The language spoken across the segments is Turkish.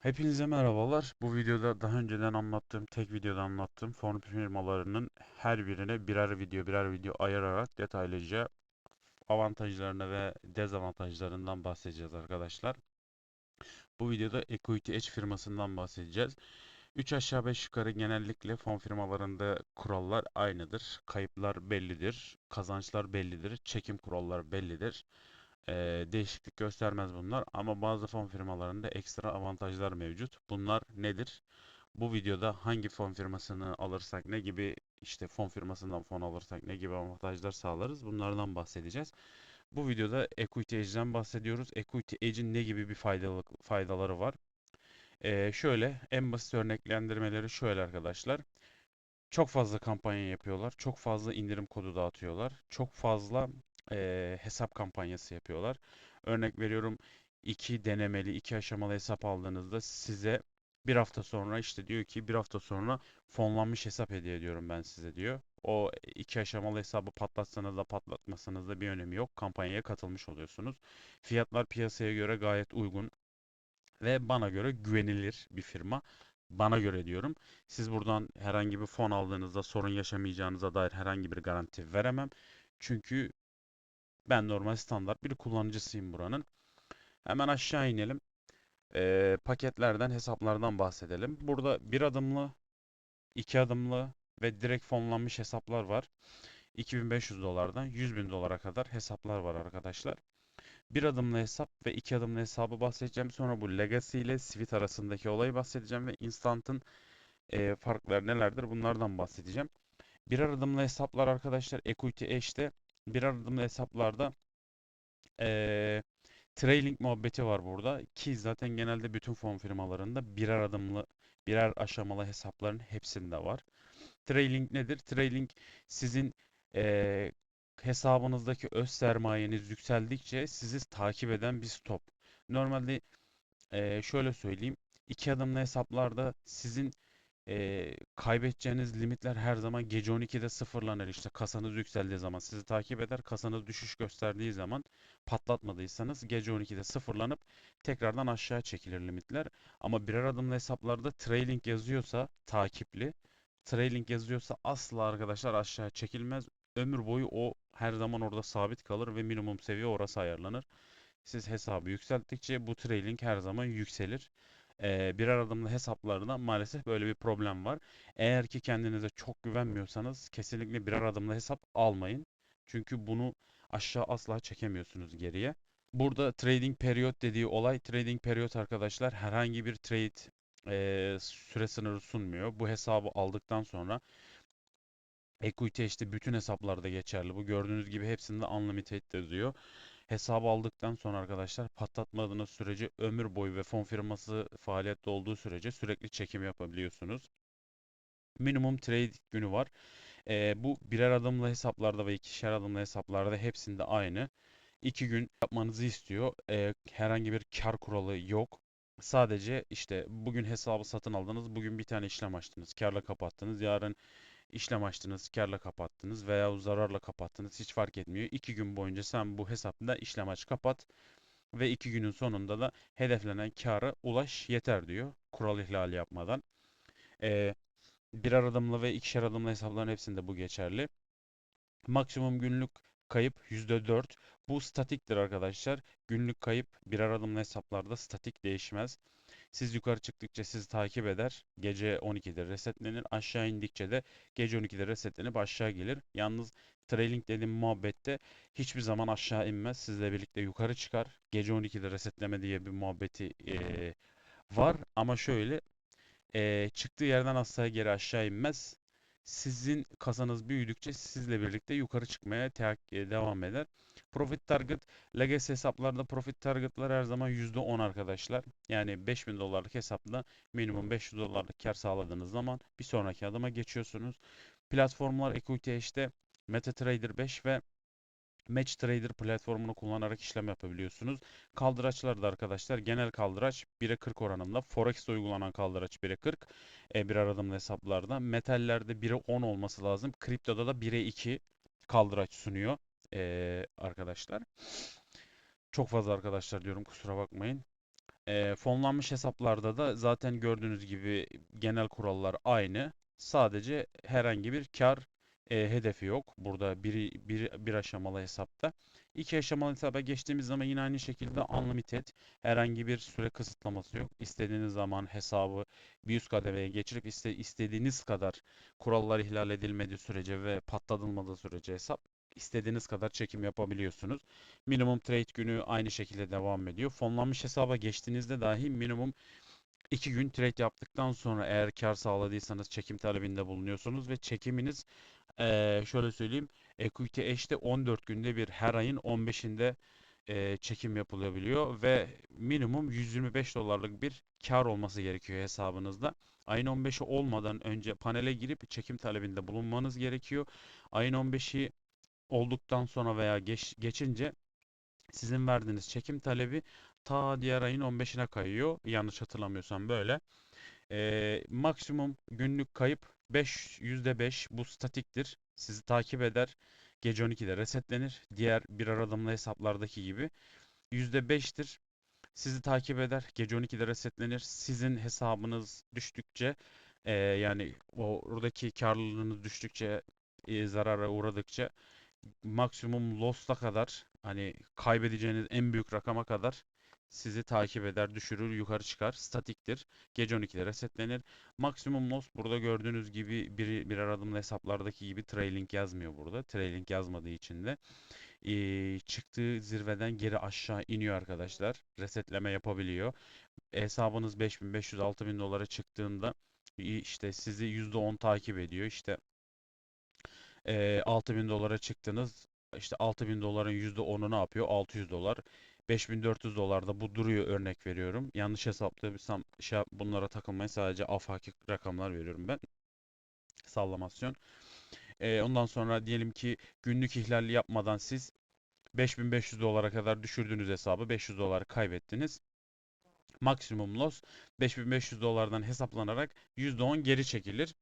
Hepinize merhabalar. Bu videoda daha önceden anlattığım, tek videoda anlattığım fon firmalarının her birine birer video, birer video ayırarak detaylıca avantajlarını ve dezavantajlarından bahsedeceğiz arkadaşlar. Bu videoda Equity Edge firmasından bahsedeceğiz. 3 aşağı 5 yukarı genellikle fon firmalarında kurallar aynıdır. Kayıplar bellidir, kazançlar bellidir, çekim kuralları bellidir. Ee, değişiklik göstermez bunlar ama bazı fon firmalarında ekstra avantajlar mevcut. Bunlar nedir? Bu videoda hangi fon firmasını alırsak ne gibi işte fon firmasından fon alırsak ne gibi avantajlar sağlarız bunlardan bahsedeceğiz. Bu videoda Equity Edge'den bahsediyoruz. Equity Edge'in ne gibi bir faydalı, faydaları var? Ee, şöyle en basit örneklendirmeleri şöyle arkadaşlar. Çok fazla kampanya yapıyorlar. Çok fazla indirim kodu dağıtıyorlar. Çok fazla eee, hesap kampanyası yapıyorlar. Örnek veriyorum iki denemeli, iki aşamalı hesap aldığınızda size bir hafta sonra işte diyor ki bir hafta sonra fonlanmış hesap hediye ediyorum ben size diyor. O iki aşamalı hesabı patlatsanız da patlatmasanız da bir önemi yok. Kampanyaya katılmış oluyorsunuz. Fiyatlar piyasaya göre gayet uygun ve bana göre güvenilir bir firma. Bana göre diyorum. Siz buradan herhangi bir fon aldığınızda sorun yaşamayacağınıza dair herhangi bir garanti veremem. Çünkü ben normal standart bir kullanıcısıyım buranın. Hemen aşağı inelim. Ee, paketlerden, hesaplardan bahsedelim. Burada bir adımlı, iki adımlı ve direkt fonlanmış hesaplar var. 2500 dolardan 100 bin dolara kadar hesaplar var arkadaşlar. Bir adımlı hesap ve iki adımlı hesabı bahsedeceğim. Sonra bu Legacy ile Sweet arasındaki olayı bahsedeceğim ve Instant'ın e, farkları nelerdir bunlardan bahsedeceğim. Birer adımlı hesaplar arkadaşlar Equity Edge'de birer adımlı hesaplarda e, trailing muhabbeti var burada ki zaten genelde bütün fon firmalarında birer adımlı birer aşamalı hesapların hepsinde var. Trailing nedir? Trailing sizin e, hesabınızdaki öz sermayeniz yükseldikçe sizi takip eden bir stop. Normalde e, şöyle söyleyeyim. iki adımlı hesaplarda sizin e, kaybedeceğiniz limitler her zaman gece 12'de sıfırlanır. İşte kasanız yükseldiği zaman sizi takip eder. Kasanız düşüş gösterdiği zaman patlatmadıysanız gece 12'de sıfırlanıp tekrardan aşağı çekilir limitler. Ama birer adımlı hesaplarda trailing yazıyorsa takipli trailing yazıyorsa asla arkadaşlar aşağı çekilmez. Ömür boyu o her zaman orada sabit kalır ve minimum seviye orası ayarlanır. Siz hesabı yükselttikçe bu trailing her zaman yükselir. Ee, birer adımlı hesaplarda maalesef böyle bir problem var. Eğer ki kendinize çok güvenmiyorsanız kesinlikle birer adımlı hesap almayın. Çünkü bunu aşağı asla çekemiyorsunuz geriye. Burada trading period dediği olay trading period arkadaşlar herhangi bir trade e, süre sınırı sunmuyor. Bu hesabı aldıktan sonra Equity işte bütün hesaplarda geçerli. Bu gördüğünüz gibi hepsinde unlimited yazıyor. Hesabı aldıktan sonra arkadaşlar patlatmadığınız sürece ömür boyu ve fon firması faaliyette olduğu sürece sürekli çekim yapabiliyorsunuz. Minimum trade günü var. E, bu birer adımlı hesaplarda ve ikişer adımlı hesaplarda hepsinde aynı. 2 gün yapmanızı istiyor. E, herhangi bir kar kuralı yok. Sadece işte bugün hesabı satın aldınız, bugün bir tane işlem açtınız, karla kapattınız. Yarın işlem açtınız, karla kapattınız veya zararla kapattınız hiç fark etmiyor. 2 gün boyunca sen bu hesapta işlem aç kapat ve 2 günün sonunda da hedeflenen kâra ulaş yeter diyor. Kural ihlali yapmadan. Ee, birer adımlı ve ikişer adımlı hesapların hepsinde bu geçerli. Maksimum günlük kayıp %4. Bu statiktir arkadaşlar. Günlük kayıp birer adımlı hesaplarda statik değişmez. Siz yukarı çıktıkça sizi takip eder. Gece 12'de resetlenir. Aşağı indikçe de gece 12'de resetlenip aşağı gelir. Yalnız trailing dediğim muhabbette hiçbir zaman aşağı inmez. Sizle birlikte yukarı çıkar. Gece 12'de resetleme diye bir muhabbeti eee, var. Ama şöyle eee, çıktığı yerden asla geri aşağı inmez. Sizin kasanız büyüdükçe sizle birlikte yukarı çıkmaya e, devam eder. Profit target, legacy hesaplarda profit targetlar her zaman %10 arkadaşlar. Yani 5000 dolarlık hesapta minimum 500 dolarlık kar sağladığınız zaman bir sonraki adıma geçiyorsunuz. Platformlar Equity işte MetaTrader 5 ve MatchTrader platformunu kullanarak işlem yapabiliyorsunuz. Kaldıraçlar da arkadaşlar genel kaldıraç 1'e 40 oranında. Forex'te uygulanan kaldıraç 1'e 40. E, bir aradığımda hesaplarda. Metallerde 1'e 10 olması lazım. Kriptoda da 1'e 2 kaldıraç sunuyor e, arkadaşlar. Çok fazla arkadaşlar diyorum kusura bakmayın. E, fonlanmış hesaplarda da zaten gördüğünüz gibi genel kurallar aynı. Sadece herhangi bir kar e, hedefi yok. Burada bir, bir, bir aşamalı hesapta. İki aşamalı hesaba geçtiğimiz zaman yine aynı şekilde unlimited herhangi bir süre kısıtlaması yok. İstediğiniz zaman hesabı bir üst kademeye geçirip iste, istediğiniz kadar kurallar ihlal edilmediği sürece ve patlatılmadığı sürece hesap istediğiniz kadar çekim yapabiliyorsunuz. Minimum trade günü aynı şekilde devam ediyor. Fonlanmış hesaba geçtiğinizde dahi minimum 2 gün trade yaptıktan sonra eğer kar sağladıysanız çekim talebinde bulunuyorsunuz ve çekiminiz eee, şöyle söyleyeyim Equity H'te 14 günde bir her ayın 15'inde eee, çekim yapılabiliyor ve minimum 125 dolarlık bir kar olması gerekiyor hesabınızda. Ayın 15'i olmadan önce panele girip çekim talebinde bulunmanız gerekiyor. Ayın 15'i olduktan sonra veya geç, geçince sizin verdiğiniz çekim talebi ta diğer ayın 15'ine kayıyor. Yanlış hatırlamıyorsam böyle. Ee, maksimum günlük kayıp 5, %5 bu statiktir. Sizi takip eder. Gece 12'de resetlenir. Diğer bir aradımlı hesaplardaki gibi. %5'tir. Sizi takip eder. Gece 12'de resetlenir. Sizin hesabınız düştükçe e, yani oradaki karlılığınız düştükçe e, zarara uğradıkça maksimum loss'a kadar hani kaybedeceğiniz en büyük rakama kadar sizi takip eder, düşürür, yukarı çıkar. Statiktir. Gece 12'de resetlenir. Maksimum loss burada gördüğünüz gibi bir, birer adımlı hesaplardaki gibi trailing yazmıyor burada. Trailing yazmadığı için de eee, çıktığı zirveden geri aşağı iniyor arkadaşlar. Resetleme yapabiliyor. Hesabınız 5500-6000 dolara çıktığında işte sizi %10 takip ediyor. İşte e, 6000 dolara çıktınız. İşte 6000 doların %10'u ne yapıyor? 600 dolar. 5400 dolarda bu duruyor örnek veriyorum. Yanlış hesapladıysam şey, bunlara takılmayın. Sadece afaki rakamlar veriyorum ben. Sallamasyon. E, ondan sonra diyelim ki günlük ihlali yapmadan siz 5500 dolara kadar düşürdüğünüz hesabı 500 dolar kaybettiniz. Maksimum loss 5500 dolardan hesaplanarak %10 geri çekilir.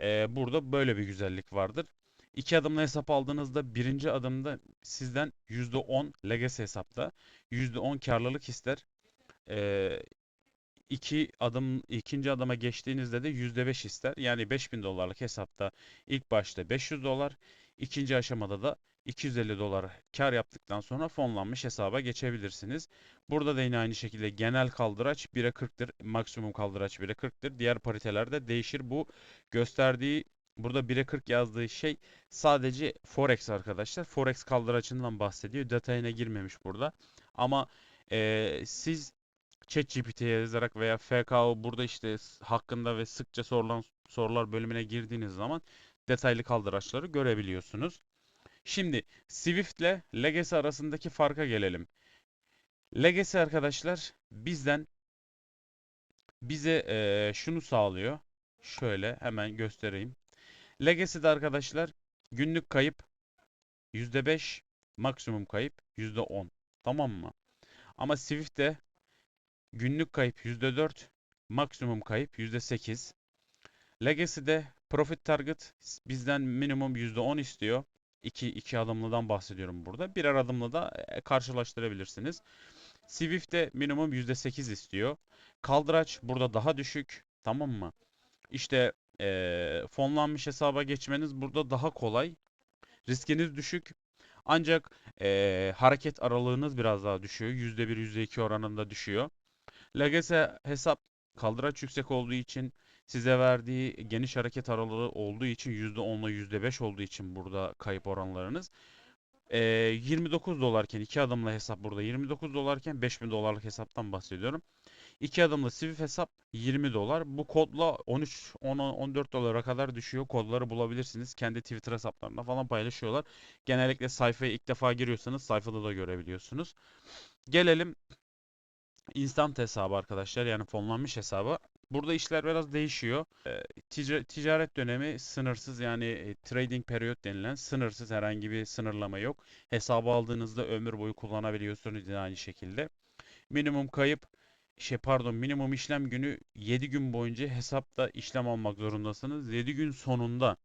Ee, burada böyle bir güzellik vardır. İki adımla hesap aldığınızda birinci adımda sizden %10 legacy hesapta %10 karlılık ister. Ee, iki adım ikinci adıma geçtiğinizde de %5 ister. Yani 5000 dolarlık hesapta ilk başta 500 dolar, ikinci aşamada da 250 dolar kar yaptıktan sonra fonlanmış hesaba geçebilirsiniz. Burada da yine aynı şekilde genel kaldıraç 1'e 40'tır. Maksimum kaldıraç 1'e 40'tır. Diğer paritelerde değişir. Bu gösterdiği burada 1'e 40 yazdığı şey sadece Forex arkadaşlar. Forex kaldıraçından bahsediyor. Detayına girmemiş burada. Ama eee, siz ChatGPT'ye yazarak veya FKO burada işte hakkında ve sıkça sorulan sorular bölümüne girdiğiniz zaman detaylı kaldıraçları görebiliyorsunuz. Şimdi Swift ile Legacy arasındaki farka gelelim. Legacy arkadaşlar bizden bize eee, şunu sağlıyor. Şöyle hemen göstereyim. Legacy'de arkadaşlar günlük kayıp %5, maksimum kayıp %10. Tamam mı? Ama Swift'te günlük kayıp %4, maksimum kayıp %8. Legacy'de profit target bizden minimum %10 istiyor. İki, iki adımlıdan bahsediyorum burada. Birer adımlı da e, karşılaştırabilirsiniz. Swift'te minimum %8 istiyor. Kaldıraç burada daha düşük. Tamam mı? İşte eee, fonlanmış hesaba geçmeniz burada daha kolay. Riskiniz düşük. Ancak eee, hareket aralığınız biraz daha düşüyor. %1, %2 oranında düşüyor. Legacy hesap kaldıraç yüksek olduğu için size verdiği geniş hareket aralığı olduğu için %10 ile %5 olduğu için burada kayıp oranlarınız. Ee, 29 dolarken iki adımlı hesap burada 29 dolarken 5000 dolarlık hesaptan bahsediyorum. İki adımlı Swift hesap 20 dolar. Bu kodla 13 10 14 dolara kadar düşüyor. Kodları bulabilirsiniz. Kendi Twitter hesaplarında falan paylaşıyorlar. Genellikle sayfaya ilk defa giriyorsanız sayfada da görebiliyorsunuz. Gelelim instant hesabı arkadaşlar yani fonlanmış hesabı. Burada işler biraz değişiyor. Ee, tica- ticaret dönemi sınırsız yani e, trading periyot denilen sınırsız herhangi bir sınırlama yok. Hesabı aldığınızda ömür boyu kullanabiliyorsunuz yine aynı şekilde. Minimum kayıp şey pardon minimum işlem günü 7 gün boyunca hesapta işlem almak zorundasınız. 7 gün sonunda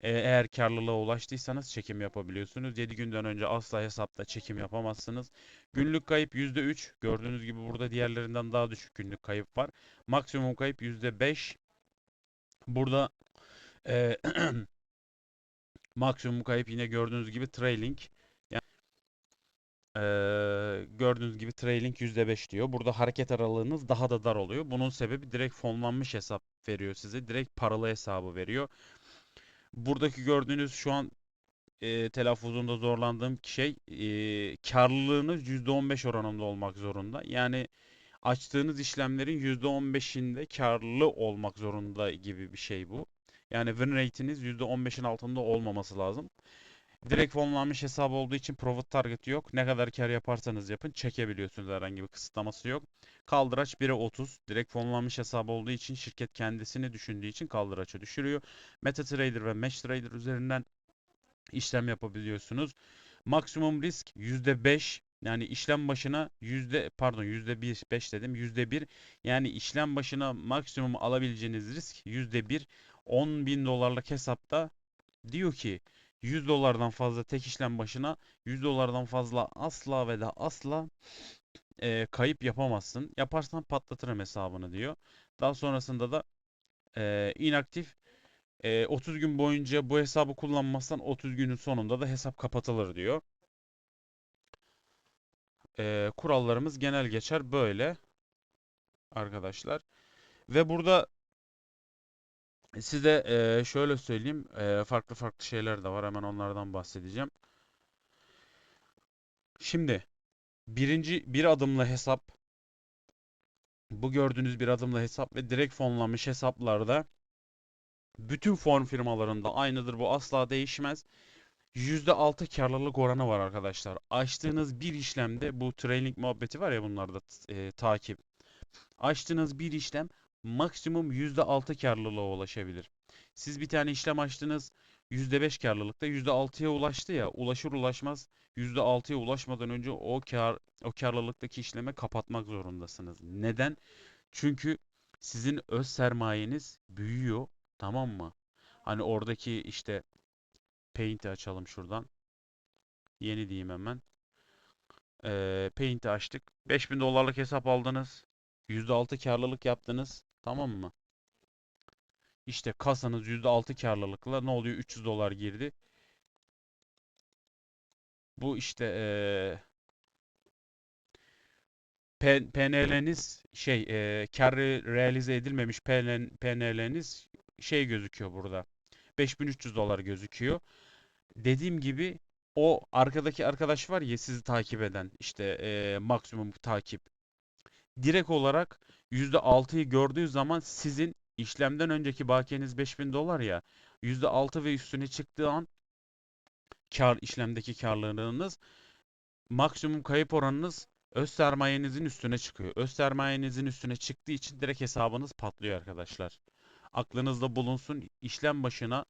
E, eğer karlılığa ulaştıysanız çekim yapabiliyorsunuz. 7 günden önce asla hesapta çekim yapamazsınız. Günlük kayıp %3. Gördüğünüz gibi burada diğerlerinden daha düşük günlük kayıp var. Maksimum kayıp %5. Burada e, maksimum kayıp yine gördüğünüz gibi trailing. Yani, e, gördüğünüz gibi trailing %5 diyor. Burada hareket aralığınız daha da dar oluyor. Bunun sebebi direkt fonlanmış hesap veriyor size. Direkt paralı hesabı veriyor. Buradaki gördüğünüz şu an e, telaffuzunda zorlandığım şey e, karlılığınız %15 oranında olmak zorunda. Yani açtığınız işlemlerin %15'inde karlı olmak zorunda gibi bir şey bu. Yani win rate'iniz %15'in altında olmaması lazım. Direkt fonlanmış hesap olduğu için profit target yok. Ne kadar kar yaparsanız yapın çekebiliyorsunuz herhangi bir kısıtlaması yok. Kaldıraç 1'e 30. Direkt fonlanmış hesap olduğu için şirket kendisini düşündüğü için kaldıraçı düşürüyor. MetaTrader ve MeshTrader üzerinden işlem yapabiliyorsunuz. Maksimum risk %5. Yani işlem başına yüzde pardon yüzde bir 5 dedim yüzde bir yani işlem başına maksimum alabileceğiniz risk yüzde bir 10 bin dolarlık hesapta diyor ki 100 dolardan fazla tek işlem başına 100 dolardan fazla asla ve de asla e, kayıp yapamazsın. Yaparsan patlatırım hesabını diyor. Daha sonrasında da e, inaktif e, 30 gün boyunca bu hesabı kullanmazsan 30 günün sonunda da hesap kapatılır diyor. E, kurallarımız genel geçer böyle arkadaşlar. Ve burada size e, şöyle söyleyeyim e, farklı farklı şeyler de var hemen onlardan bahsedeceğim. Şimdi birinci bir adımlı hesap bu gördüğünüz bir adımlı hesap ve direkt fonlanmış hesaplarda bütün fon firmalarında aynıdır bu asla değişmez. %6 karlılık oranı var arkadaşlar. Açtığınız bir işlemde bu trailing muhabbeti var ya bunlarda e, takip. Açtığınız bir işlem maksimum %6 karlılığa ulaşabilir. Siz bir tane işlem açtınız %5 karlılıkta %6'ya ulaştı ya ulaşır ulaşmaz %6'ya ulaşmadan önce o kar o karlılıktaki işlemi kapatmak zorundasınız. Neden? Çünkü sizin öz sermayeniz büyüyor tamam mı? Hani oradaki işte Paint'i açalım şuradan. Yeni diyeyim hemen. Ee, Paint'i açtık. 5000 dolarlık hesap aldınız. %6 karlılık yaptınız. Tamam mı? İşte kasanız %6 karlılıkla ne oluyor? 300 dolar girdi. Bu işte ee, PNL'niz şey ee, karı realize edilmemiş PNL'niz şey gözüküyor burada. 5300 dolar gözüküyor. Dediğim gibi o arkadaki arkadaş var ya sizi takip eden işte ee, maksimum takip. Direkt olarak %6'yı gördüğü zaman sizin işlemden önceki bakiyeniz 5000 dolar ya %6 ve üstüne çıktığı an kar işlemdeki karlılığınız maksimum kayıp oranınız öz sermayenizin üstüne çıkıyor. Öz sermayenizin üstüne çıktığı için direkt hesabınız patlıyor arkadaşlar. Aklınızda bulunsun işlem başına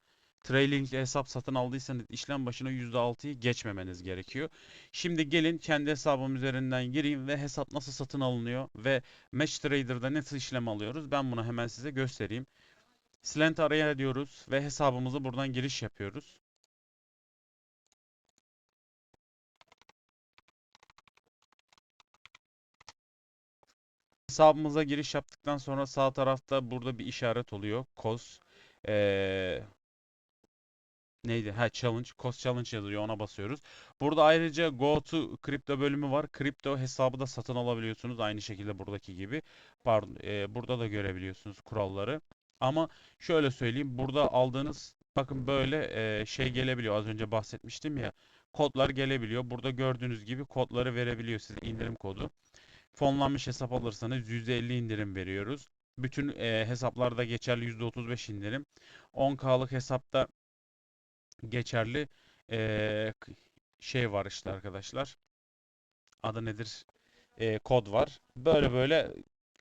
trailing hesap satın aldıysanız işlem başına %6'yı geçmemeniz gerekiyor. Şimdi gelin kendi hesabım üzerinden gireyim ve hesap nasıl satın alınıyor ve Match Trader'da nasıl işlem alıyoruz ben bunu hemen size göstereyim. Slant araya diyoruz ve hesabımızı buradan giriş yapıyoruz. Hesabımıza giriş yaptıktan sonra sağ tarafta burada bir işaret oluyor. COS. Ee, neydi? Ha challenge. Cost challenge yazıyor. Ona basıyoruz. Burada ayrıca go to kripto bölümü var. Kripto hesabı da satın alabiliyorsunuz. Aynı şekilde buradaki gibi. Pardon. e, burada da görebiliyorsunuz kuralları. Ama şöyle söyleyeyim. Burada aldığınız bakın böyle e, şey gelebiliyor. Az önce bahsetmiştim ya. Kodlar gelebiliyor. Burada gördüğünüz gibi kodları verebiliyor size indirim kodu. Fonlanmış hesap alırsanız %50 indirim veriyoruz. Bütün e, hesaplarda geçerli %35 indirim. 10K'lık hesapta geçerli e, şey var işte arkadaşlar. Adı nedir? E, kod var. Böyle böyle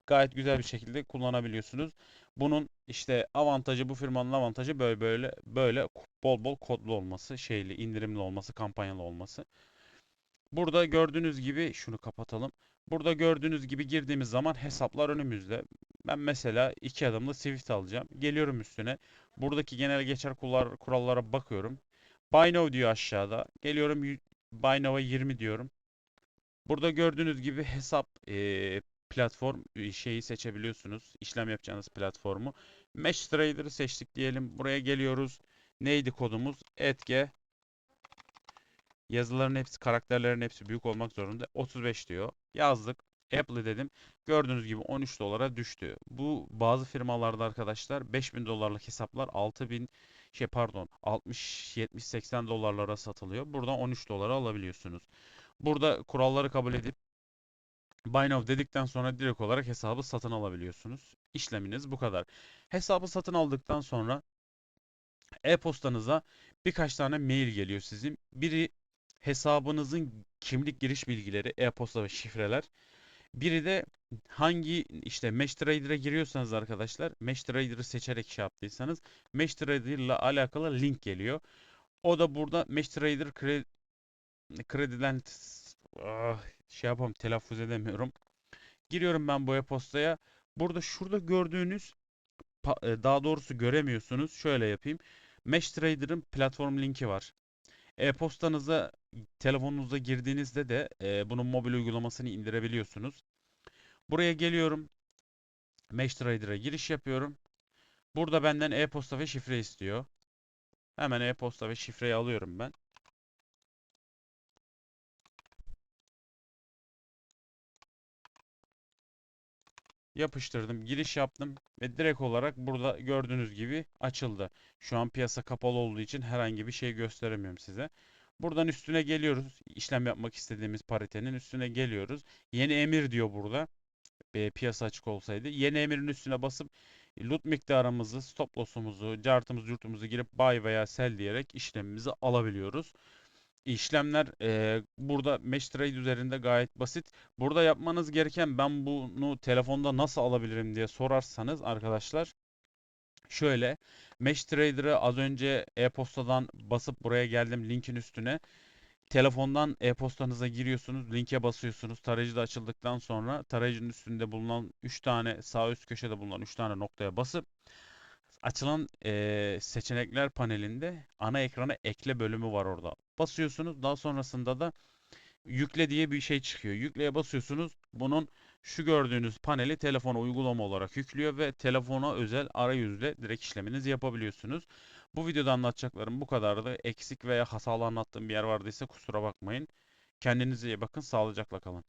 gayet güzel bir şekilde kullanabiliyorsunuz. Bunun işte avantajı bu firmanın avantajı böyle böyle böyle bol bol kodlu olması, şeyli indirimli olması, kampanyalı olması. Burada gördüğünüz gibi şunu kapatalım. Burada gördüğünüz gibi girdiğimiz zaman hesaplar önümüzde. Ben mesela iki adımlı Swift alacağım. Geliyorum üstüne. Buradaki genel geçer kurallar- kurallara bakıyorum. Buy now diyor aşağıda. Geliyorum Buy now'a 20 diyorum. Burada gördüğünüz gibi hesap eee, platform e, şeyi seçebiliyorsunuz. İşlem yapacağınız platformu. Mesh Trader'ı seçtik diyelim. Buraya geliyoruz. Neydi kodumuz? Etge. Yazıların hepsi, karakterlerin hepsi büyük olmak zorunda. 35 diyor. Yazdık. Apply dedim. Gördüğünüz gibi 13 dolara düştü. Bu bazı firmalarda arkadaşlar 5000 dolarlık hesaplar 6000 şey pardon 60 70 80 dolarlara satılıyor. Buradan 13 dolara alabiliyorsunuz. Burada kuralları kabul edip Buy now dedikten sonra direkt olarak hesabı satın alabiliyorsunuz. İşleminiz bu kadar. Hesabı satın aldıktan sonra e-postanıza birkaç tane mail geliyor sizin. Biri hesabınızın kimlik giriş bilgileri, e-posta ve şifreler. Biri de hangi işte Mesh Trader'a giriyorsanız arkadaşlar, Mesh Trader'ı seçerek şey yaptıysanız Mesh Trader ile alakalı link geliyor. O da burada Mesh Trader kredi, krediden ah, şey yapamam telaffuz edemiyorum. Giriyorum ben bu e-postaya. Burada şurada gördüğünüz e, daha doğrusu göremiyorsunuz. Şöyle yapayım. Mesh Trader'ın platform linki var. E-postanıza telefonunuza girdiğinizde de e, bunun mobil uygulamasını indirebiliyorsunuz. Buraya geliyorum. Mesh Trader'a giriş yapıyorum. Burada benden e-posta ve şifre istiyor. Hemen e-posta ve şifreyi alıyorum ben. Yapıştırdım, giriş yaptım ve direkt olarak burada gördüğünüz gibi açıldı. Şu an piyasa kapalı olduğu için herhangi bir şey gösteremiyorum size. Buradan üstüne geliyoruz. İşlem yapmak istediğimiz paritenin üstüne geliyoruz. Yeni emir diyor burada. E, piyasa açık olsaydı. Yeni emirin üstüne basıp loot miktarımızı, stop loss'umuzu, cartımızı, yurtumuzu girip buy veya sell diyerek işlemimizi alabiliyoruz. İşlemler e, burada Mesh Trade üzerinde gayet basit. Burada yapmanız gereken ben bunu telefonda nasıl alabilirim diye sorarsanız arkadaşlar şöyle Mesh Trader'ı az önce e-postadan basıp buraya geldim linkin üstüne. Telefondan e-postanıza giriyorsunuz, linke basıyorsunuz. Tarayıcı da açıldıktan sonra tarayıcının üstünde bulunan 3 tane sağ üst köşede bulunan 3 tane noktaya basıp açılan eee, seçenekler panelinde ana ekrana ekle bölümü var orada. Basıyorsunuz. Daha sonrasında da yükle diye bir şey çıkıyor. Yükleye basıyorsunuz. Bunun şu gördüğünüz paneli telefona uygulama olarak yüklüyor ve telefona özel arayüzle direkt işleminizi yapabiliyorsunuz. Bu videoda anlatacaklarım bu kadardı. Eksik veya hatalı anlattığım bir yer vardıysa kusura bakmayın. Kendinize iyi bakın. Sağlıcakla kalın.